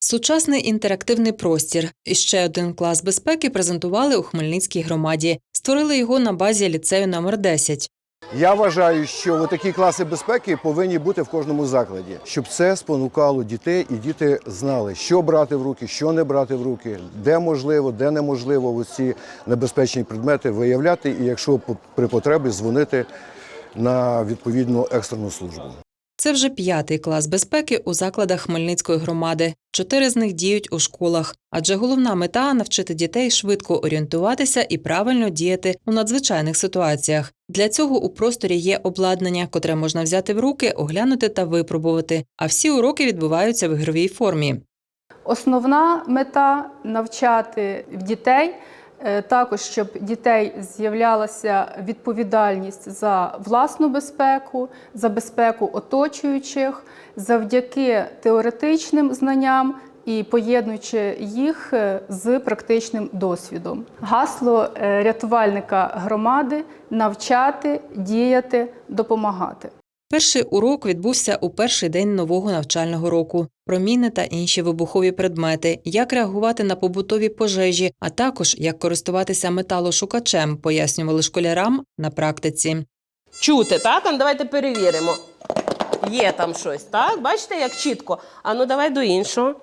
Сучасний інтерактивний простір і ще один клас безпеки презентували у Хмельницькій громаді. Створили його на базі ліцею номер 10. Я вважаю, що такі класи безпеки повинні бути в кожному закладі, щоб це спонукало дітей, і діти знали, що брати в руки, що не брати в руки, де можливо, де неможливо ці небезпечні предмети виявляти, і якщо при потребі дзвонити на відповідну екстрену службу. Це вже п'ятий клас безпеки у закладах Хмельницької громади. Чотири з них діють у школах, адже головна мета навчити дітей швидко орієнтуватися і правильно діяти у надзвичайних ситуаціях. Для цього у просторі є обладнання, котре можна взяти в руки, оглянути та випробувати. А всі уроки відбуваються в ігровій формі. Основна мета навчати дітей також, щоб дітей з'являлася відповідальність за власну безпеку, за безпеку оточуючих, завдяки теоретичним знанням і поєднуючи їх е, з практичним досвідом. Гасло е, рятувальника громади навчати, діяти, допомагати. Перший урок відбувся у перший день нового навчального року. Про міни та інші вибухові предмети, як реагувати на побутові пожежі, а також як користуватися металошукачем, пояснювали школярам на практиці. Чути, так? А ну давайте перевіримо. Є там щось, так? Бачите, як чітко. А ну давай до іншого.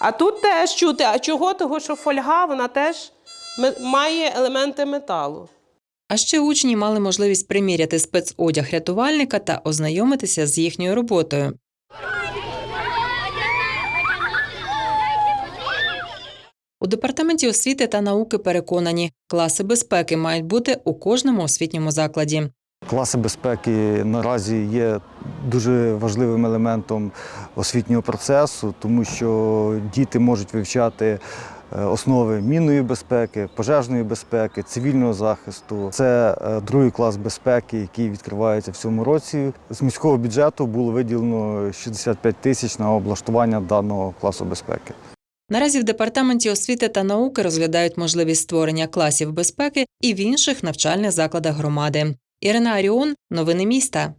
А тут теж чути. А чого? Того, що фольга, вона теж має елементи металу. А ще учні мали можливість приміряти спецодяг рятувальника та ознайомитися з їхньою роботою. У департаменті освіти та науки переконані, класи безпеки мають бути у кожному освітньому закладі. Класи безпеки наразі є дуже важливим елементом освітнього процесу, тому що діти можуть вивчати основи мінної безпеки, пожежної безпеки, цивільного захисту. Це е, другий клас безпеки, який відкривається в цьому році. З міського бюджету було виділено 65 тисяч на облаштування даного класу безпеки. Наразі в департаменті освіти та науки розглядають можливість створення класів безпеки і в інших навчальних закладах громади. Ірина Аріон, новини міста.